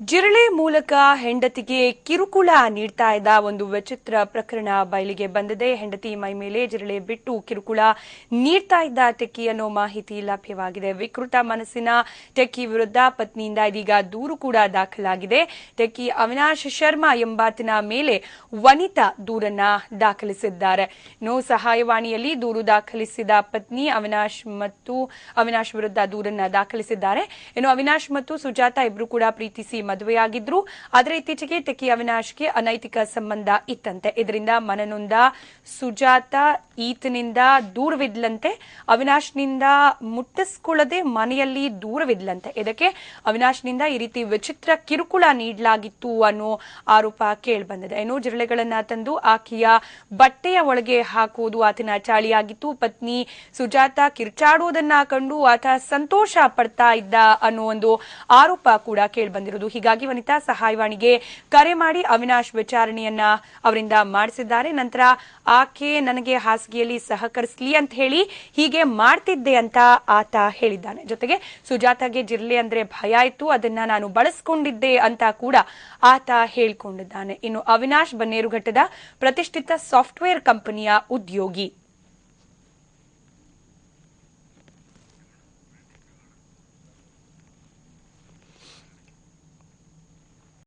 ಜಿರಳೆ ಮೂಲಕ ಹೆಂಡತಿಗೆ ಕಿರುಕುಳ ನೀಡ್ತಾ ಇದ್ದ ಒಂದು ವಿಚಿತ್ರ ಪ್ರಕರಣ ಬಯಲಿಗೆ ಬಂದಿದೆ. ಹೆಂಡತಿ ಮೈ ಮೇಲೆ ಜಿರಳೆ ಬಿಟ್ಟು ಕಿರುಕುಳ ನೀಡ್ತಾ ಇದ್ದ ಟೆಕ್ಕಿ ಅನ್ನೋ ಮಾಹಿತಿ ಲಭ್ಯವಾಗಿದೆ. ವಿಕೃತ ಮನಸ್ಸಿನ ಟೆಕ್ಕಿ ವಿರುದ್ಧ ಪತ್ನಿಯಿಂದ ಇದೀಗ ದೂರು ಕೂಡ ದಾಖಲಾಗಿದೆ. ಟೆಕ್ಕಿ ಅವಿನಾಶ್ ಶರ್ಮಾ ಎಂಬಾತನ ಮೇಲೆ ವನಿತಾ ದೂರನ್ನ ದಾಖಲಿಸಿದ್ದಾರೆ. ನೋ ಸಹಾಯವಾಣಿಯಲ್ಲಿ ದೂರು ದಾಖಲಿಸಿದ ಪತ್ನಿ ಅವಿನಾಶ್ ಮತ್ತು ಅವಿನಾಶ್ ವಿರುದ್ಧ ದೂರನ್ನ ದಾಖಲಿಸಿದ್ದಾರೆ. ಇನ್ನು ಅವಿನಾಶ್ ಮತ್ತು ಸುಜಾತ ಇಬ್ರು ಕೂಡ ಪ್ರೀತಿಸಿ ಮದುವೆಯಾಗಿದ್ರು. ಆದರೆ ಇತ್ತೀಚೆಗೆ ಟೆಕ್ಕಿ ಅವಿನಾಶ್ಗೆ ಅನೈತಿಕ ಸಂಬಂಧ ಇತ್ತಂತೆ. ಇದರಿಂದ ಮನನೊಂದ ಸುಜಾತ ಈತನಿಂದ ದೂರವಿದ್ಲಂತೆ. ಅವಿನಾಶ್ನಿಂದ ಮುಟ್ಟಿಸ್ಕೊಳ್ಳದೆ ಮನೆಯಲ್ಲಿ ದೂರವಿದ್ಲಂತೆ. ಇದಕ್ಕೆ ಅವಿನಾಶ್ನಿಂದ ಈ ರೀತಿ ವಿಚಿತ್ರ ಕಿರುಕುಳ ನೀಡಲಾಗಿತ್ತು ಅನ್ನೋ ಆರೋಪ ಕೇಳಿಬಂದಿದೆ. ಇನ್ನು ಜಿರಳೆಗಳನ್ನ ತಂದು ಆಕೆಯ ಬಟ್ಟೆಯ ಒಳಗೆ ಹಾಕುವುದು ಆತನ ಚಾಳಿಯಾಗಿತ್ತು. ಪತ್ನಿ ಸುಜಾತ ಕಿರ್ಚಾಡುವುದನ್ನ ಕಂಡು ಆತ ಸಂತೋಷ ಪಡ್ತಾ ಇದ್ದ ಅನ್ನೋ ಒಂದು ಆರೋಪ ಕೂಡ ಕೇಳಿಬಂದಿರೋದು ಹೀಗಾಗಿ ವನಿತಾ ಸಹಾಯವಾಣಿಗೆ ಕರೆ ಮಾಡಿ ಅವಿನಾಶ್ ವಿಚಾರಣೆಯನ್ನ ಅವರಿಂದ ಮಾಡಿಸಿದ್ದಾರೆ. ನಂತರ ಆಕೆ ನನಗೆ ಹಾಸಿಗೆಯಲ್ಲಿ ಸಹಕರಿಸಲಿ ಅಂತ ಹೇಳಿ ಹೀಗೆ ಮಾಡ್ತಿದ್ದೆ ಅಂತ ಆತ ಹೇಳಿದ್ದಾನೆ. ಜೊತೆಗೆ ಸುಜಾತಾಗೆ ಜಿರಲೆ ಅಂದ್ರೆ ಭಯ ಇತ್ತು ಅದನ್ನ ನಾನು ಬಳಸ್ಕೊಂಡಿದ್ದೆ ಅಂತ ಕೂಡ ಆತ ಹೇಳಿಕೊಂಡಿದ್ದಾನೆ. ಇನ್ನು ಅವಿನಾಶ್ ಬನ್ನೇರುಘಟ್ಟದ ಪ್ರತಿಷ್ಠಿತ ಸಾಫ್ಟ್ವೇರ್ ಕಂಪನಿಯ ಉದ್ಯೋಗಿ